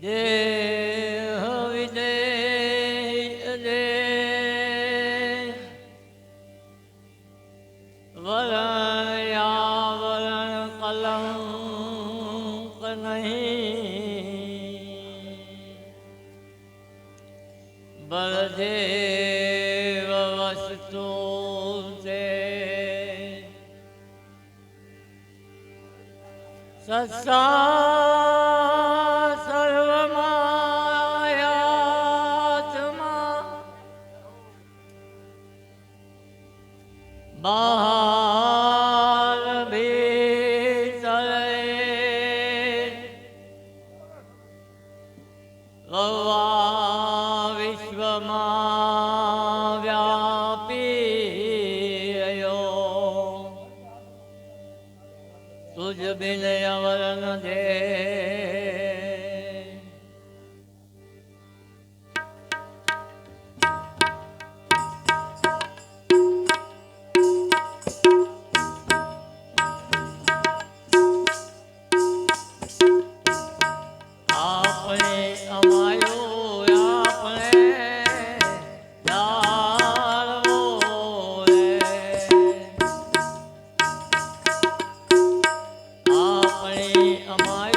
Yeah. Baldev વસ્તુ છે સસા પૂજ બિન અમર ન દે my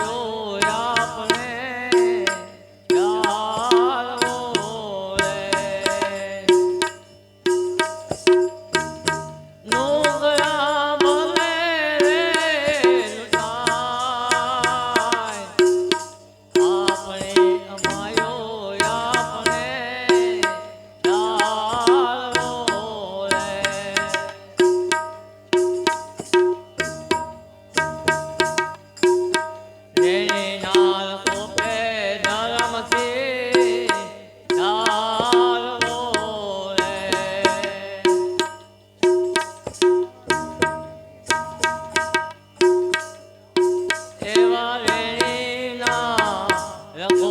Yeah.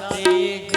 जाते